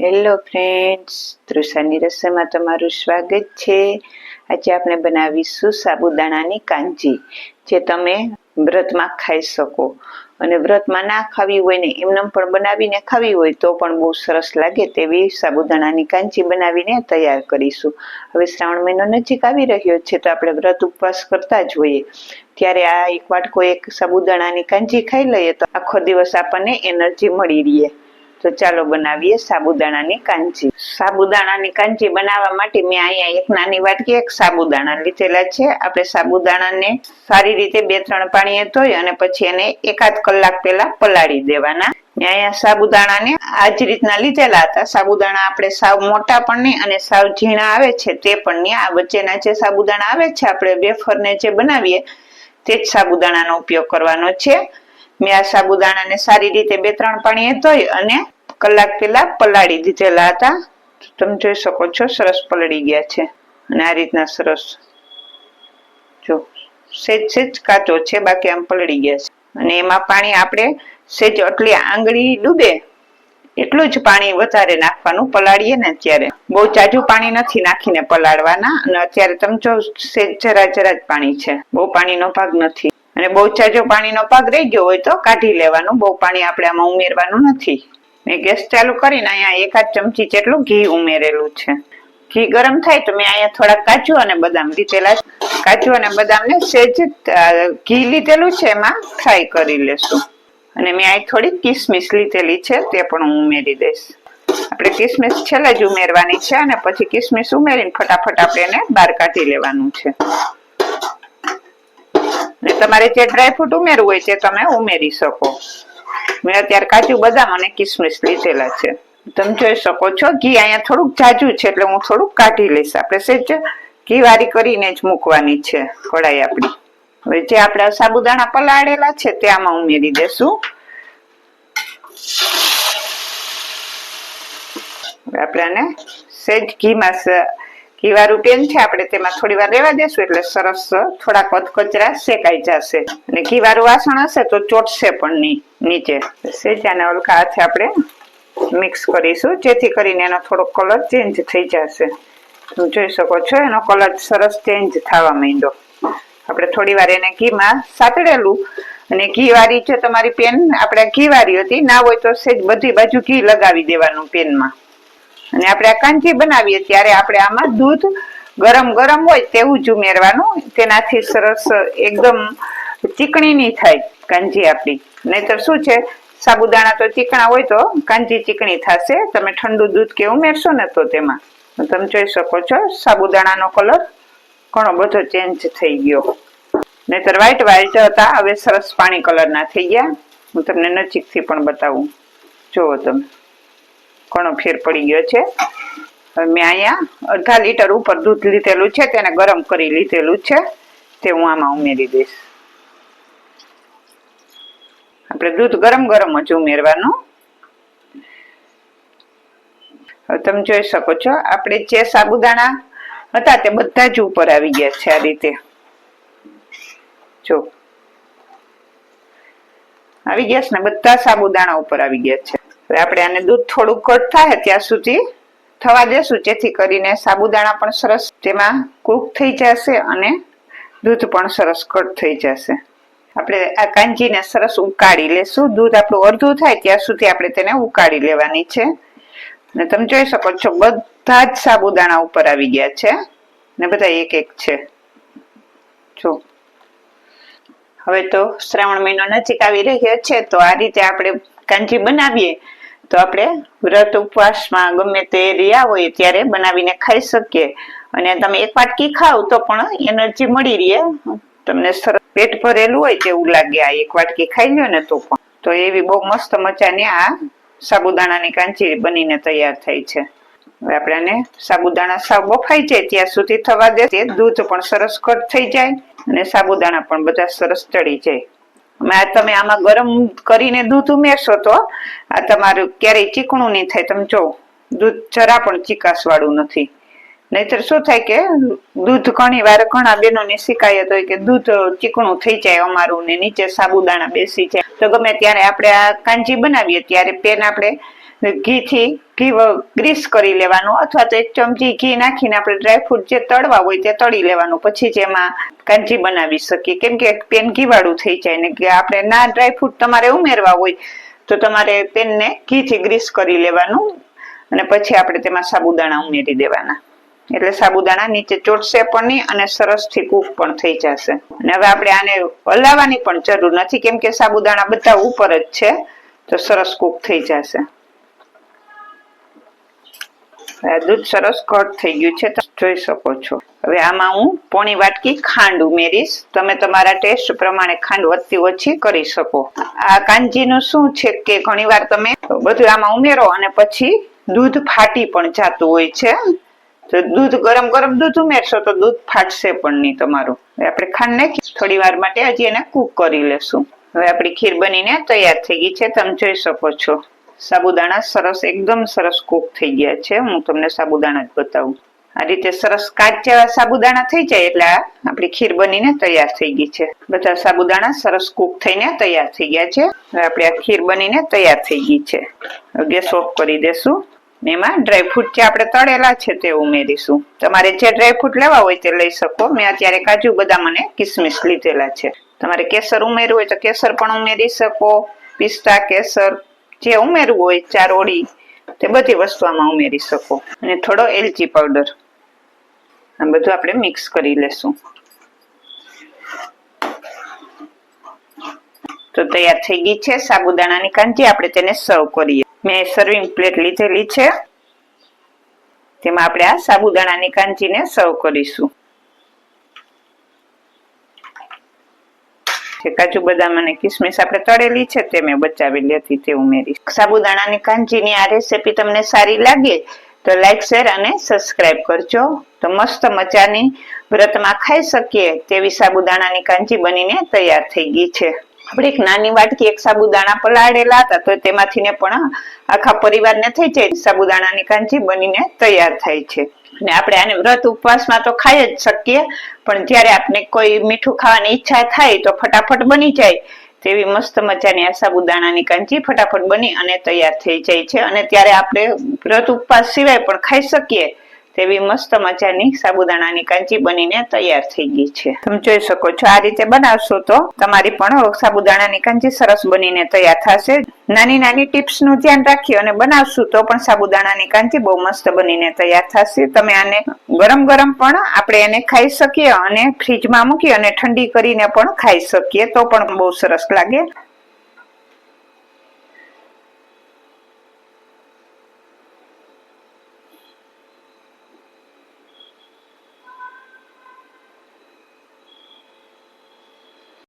Hello friends તૃષાની રસોઈમાં તમારું સ્વાગત છે. આજે આપણે બનાવીશું સાબુદાણાની કાંજી, જે તમે વ્રતમાં ખાઈ શકો. અને વ્રતમાં ના ખાવી હોય ને, એમને પણ બનાવીને ખાવી હોય, તો પણ બહુ સરસ લાગે તેવી સાબુદાણાની કાંજી બનાવીને તૈયાર કરીશું. હવે શ્રાવણ મહિનો નજીક આવી રહ્યો છે, તો આપણે વ્રત ઉપવાસ કરતા જ હોઈએ. ત્યારે આ એક વાટકો એક સાબુદાણાની કાંજી ખાઈ લઈએ, તો આખો દિવસ આપણને એનર્જી મળી રહે. તો ચાલો બનાવીએ સાબુદાણાની કાંચી. સાબુદાણાની કાંચી બનાવવા માટે મેં અહીંયા એક નાની વાટકી, એક સાબુદાણા લીધેલા છે. આપણે સાબુદાણાને સારી રીતે બે ત્રણ પાણીએ ધોઈ અને પછી એને એકાદ કલાક પહેલા પલાળી દેવાના. અહીંયા સાબુદાણાને આ જ રીતના લીધેલા હતા. સાબુદાણા આપણે સાવ મોટા પણ નહીં અને સાવ ઝીણા આવે છે તે પણ નહીં. આ વચ્ચેના જે સાબુદાણા આવે છે, આપણે વેફરને જે બનાવીએ તે જ સાબુદાણાનો ઉપયોગ કરવાનો છે. મેં આ સાબુદાણાને સારી રીતે બે ત્રણ પાણીએ ધોઈ અને કલાક પહેલા પલાળી દીધેલા હતા. તમે જોઈ શકો છો, સરસ પલળી ગયા છે. અને આ રીતના સરસ જો સેજ સેજ કાચો છે, બાકી આમ પલળી ગયા છે. અને એમાં પાણી આપણે સેજ આટલી આંગળી ડૂબે એટલું જ પાણી વધારે નાખવાનું પલાળીએ ને ત્યારે બહુ જાજુ પાણી નથી નાખીને પલાળવાના અને અત્યારે તમે જો સેજ જરા જરા જ પાણી છે. બહુ પાણીનો ભાગ નથી. અને બહુ જાજો પાણીનો ભાગ રહી ગયો હોય તો કાઢી લેવાનું. બહુ પાણી આપણે આમાં ઉમેરવાનું નથી. મેં ગેસ ચાલુ કરીને અહીંયા એકાદ ચમચી જેટલું ઘી ઉમેરેલું છે. ઘી ગરમ થાય તો મેં અહીંયા થોડા કાજુ અને બદામ લીધેલા કાજુ અને બદામને સેજ ઘી લીધેલું છે એમાં ફ્રાય કરી લેશું. અને મેં અહીં થોડી કિસમિસ લીધેલી છે, તે પણ હું ઉમેરી દઈશ. આપણે કિસમિસ છેલ્લે જ ઉમેરવાની છે અને પછી કિસમિસ ઉમેરીને ફટાફટ આપણે એને બહાર કાઢી લેવાનું છે. અને તમારે જે ડ્રાયફ્રૂટ ઉમેરવું હોય તે તમે ઉમેરી શકો. મેં અત્યારે કાજુ બદામ અને કિસમિસ લીધેલા છે. તમે જોઈ શકો છો, ઘી અહીંયા થોડુંક જાજુ છે એટલે હું થોડુંક કાઢી લઈશ. આપણે સેજ ઘી વારી કરીને જ મૂકવાની છે કઢાઈ આપણી. હવે જે આપણા સાબુદાણા પલાળેલા છે તે આમાં ઉમેરી દેશું. આપણે આને સેજ ઘીમાં ઘી વાળું પેન છે? આપણે તેમાં થોડી વાર રહેવા દેશું એટલે સરસ થોડાક કચરા શેકાઈ જશે. અને ઘી વાળું વાસણ હશે તો ચોટશે પણ નીચે. સેજ આને હલકા હાથે આપણે મિક્સ કરીશું, જેથી કરીને એનો થોડો કલર ચેન્જ થઈ જશે. તમે જોઈ શકો છો, એનો કલર સરસ ચેન્જ થવા માંડ્યો. આપણે થોડી વાર એને ઘીમાં સાતડેલું અને ઘી છે તમારી પેન, આપણે ઘી વાળી હતી, ના હોય તો સેજ બધી બાજુ ઘી લગાવી દેવાનું પેનમાં. અને આપણે આ કાંજી બનાવીએ ત્યારે આપણે આમાં દૂધ ગરમ ગરમ હોય તેવું જ ઉમેરવાનું. તેનાથી સરસ એકદમ ચીકણી નહીં થાય કાંજી આપણી. નહીતર શું છે? સાબુદાણા તો ચીકણા હોય તો કાંજી ચીકણી થશે. તમે ઠંડુ દૂધ કે ઉમેરશો ને તો તેમાં. તમે જોઈ શકો છો, સાબુદાણાનો કલર ઘણો બધો ચેન્જ થઈ ગયો. નહીતર વ્હાઈટ વ્હાઈટ હતા. હવે સરસ પાણી કલરના થઈ ગયા. હું તમને નજીકથી પણ બતાવું. જુઓ તમે. ઘણો ફેર પડી ગયો છે. મેં અહીંયા અડધા લીટર ઉપર દૂધ લીધેલું છે, તેને ગરમ કરી લીધેલું છે, તે હું આમાં ઉમેરી દઈશ. આપણે દૂધ ગરમ ગરમ જ ઉમેરવાનું. તમે જોઈ શકો છો, આપણે જે સાબુદાણા હતા તે બધા જ ઉપર આવી ગયા છે આ રીતે. જો. આવી ગયા છે ને, બધા સાબુદાણા ઉપર આવી ગયા છે. આપણે આને દૂધ થોડું કટ થાય ત્યાં સુધી થવા દેશું. જેથી કરીને સાબુદાણા પણ સરસ તેમાં કૂક થઈ જશે અને દૂધ પણ સરસ કટ થઈ જશે. આપણે આ કાંજીને સરસ ઉકાળી લેશું. દૂધ આપણું અડધું થાય ત્યાં સુધી આપણે તેને ઉકાળી લેવાની છે. ને તમે જોઈ શકો છો, બધા જ સાબુદાણા ઉપર આવી ગયા છે. ને બધા એક એક છે. જો. હવે તો શ્રાવણ મહિનો નજીક આવી રહ્યો છે, તો આ રીતે આપણે કાંજી બનાવીએ. તો આપણે વ્રત ઉપવાસમાં ગમે તે રહ્યા હોય ત્યારે બનાવીને ખાઈ શકીએ. અને તમે એક વાટકી ખાવ તો પણ એનર્જી મળી રહે. તમને સરસ પેટ ભરેલું હોય તેવું લાગે આ એક વાટકી ખાઈ લો ને તો પણ. તો એવી બહુ મસ્ત મજાની આ સાબુદાણાની કાંચી બનીને તૈયાર થઈ છે. હવે આપણે સાબુદાણા સાવ બફાઈ જાય ત્યાં સુધી થવા દે દૂધ પણ સરસ કટ થઈ જાય અને સાબુદાણા પણ બધા સરસ ચડી જાય. તમે આમાં ગરમ કરીને દૂધ ઉમેરશો તો આ તમારું ક્યારેય ચીકણું નહીં થાય. તમે જો, દૂધ જરા પણ ચીકાસ વાળું નથી. નહીતર શું થાય કે દૂધ ઘણી વાર ઘણા બહેનોની શિકાયત હોય કે દૂધ ચીકણું થઈ જાય અમારું ને નીચે સાબુદાણા બેસી જાય. તો ગમે ત્યારે આપણે આ કાંજી બનાવીએ, ત્યારે પેન આપણે ઘીથી ઘી ગ્રીસ કરી લેવાનું અથવા તો એક ચમચી ઘી નાખીને આપણે ડ્રાયફ્રૂટ જે તળવા હોય તે તળી લેવાનું. પછી જ એમાં કાંજી બનાવી શકીએ. કેમ કે પેન ઘીવાળું થઈ જાય ને આપણે ના ડ્રાયફ્રૂટ તમારે ઉમેરવા હોય તો તમારે પેનને ઘીથી ગ્રીસ કરી લેવાનું અને પછી આપણે તેમાં સાબુદાણા ઉમેરી દેવાના. એટલે સાબુદાણા નીચે ચોટશે પણ નહીં અને સરસથી કૂક પણ થઈ જશે. અને હવે આપણે આને હલાવવાની પણ જરૂર નથી. કેમ કે સાબુદાણા બધા ઉપર જ છે, તો સરસ કૂક થઈ જશે. દૂધ સરસ ઘટ થઈ ગયું છે, તમે જોઈ શકો છો. હવે આમાં હું પોણી વાટકી ખાંડ ઉમેરીશ. તમે તમારા ટેસ્ટ પ્રમાણે ખાંડ વધતી ઓછી કરી શકો. આ કાંજીનું શું છે કે ઘણીવાર તમે બધું આમાં ઉમેરો અને પછી દૂધ ફાટી પણ જાતું હોય છે. તો દૂધ ગરમ ગરમ દૂધ ઉમેરશો તો દૂધ ફાટશે પણ નહીં તમારું. આપણે ખાંડ નાખી થોડી વાર માટે હજી એને કૂક કરી લેશું. હવે આપણી ખીર બનીને તૈયાર થઈ ગઈ છે, તમે જોઈ શકો છો. સાબુદાણા સરસ, એકદમ સરસ કૂક થઈ ગયા છે. હું તમને સાબુદાણા જ બતાવું. આ રીતે સરસ કાચા સાબુદાણા થઈ જાય એટલે આપણી ખીર બનીને તૈયાર થઈ ગઈ છે. બધા સાબુદાણા સરસ કૂક થઈને તૈયાર થઈ ગયા છે. હવે આ ખીર બનીને તૈયાર થઈ ગઈ છે. ગેસ ઓફ કરી દેશું. એમાં ડ્રાયફ્રૂટ જે આપણે તળેલા છે તે ઉમેરીશું. તમારે જે ડ્રાયફ્રૂટ લેવા હોય તે લઈ શકો. મેં અત્યારે કાજુ બદામ અને કિસમિસ લીધેલા છે. તમારે કેસર ઉમેરવું હોય તો કેસર પણ ઉમેરી શકો. પિસ્તા કેસર જે ઉમેરવું હોય ચારોળી તે બધી વસ્તુ આમાં ઉમેરી શકો. અને થોડો એલચી પાવડર. આ બધું આપણે મિક્સ કરી લેશું. તો તૈયાર થઈ ગઈ છે સાબુદાણાની કાંજી. આપણે તેને સર્વ કરીએ. મેં સર્વિંગ પ્લેટ લીધેલી છે. તેમાં આપણે આ સાબુદાણાની કાંજીને સર્વ કરીશું. છે. કાજુ બદામ અને કિસમિસ આપણે તળેલી છે તે મેં બચાવેલી હતી તે ઉમેરી સાબુદાણાની કાંજીની આ રેસીપી તમને સારી લાગે તો લાઈક શેર અને સબસ્ક્રાઇબ કરજો. તો મસ્ત મજાની વ્રતમાં ખાઈ શકીએ તેવી સાબુદાણાની કાંજી બનીને તૈયાર થઈ ગઈ છે. આપણે એક નાની વાટકી એક સાબુદાણા પલાળેલા હતા, તો તેમાંથી ને પણ આખા પરિવારને થઈ જાય. સાબુદાણાની કાંજી બનીને તૈયાર થાય છે. અને આપણે આને વ્રત ઉપવાસમાં તો ખાઈ જ શકીએ, પણ જ્યારે આપણે કોઈ મીઠું ખાવાની ઈચ્છા થાય તો ફટાફટ બની જાય. તેવી મસ્ત મજાની આ સાબુદાણાની કાંજી ફટાફટ બની અને તૈયાર થઈ જાય છે. અને ત્યારે આપણે વ્રત ઉપવાસ સિવાય પણ ખાઈ શકીએ. તેવી મસ્ત મજાની સાબુદાણાની કાંજી બનીને તૈયાર થઈ ગઈ છે. તમે જોઈ શકો છો, આ રીતે બનાવશો તો તમારી પણ સાબુદાણાની કાંજી સરસ બનીને તૈયાર થશે. નાની નાની ટિપ્સનું ધ્યાન રાખી અને બનાવશું તો પણ સાબુદાણાની કાંજી બહુ મસ્ત બનીને તૈયાર થશે. તમે આને ગરમ ગરમ પણ આપણે એને ખાઈ શકીએ અને ફ્રીજમાં મૂકી અને ઠંડી કરીને પણ ખાઈ શકીએ, તો પણ બહુ સરસ લાગે.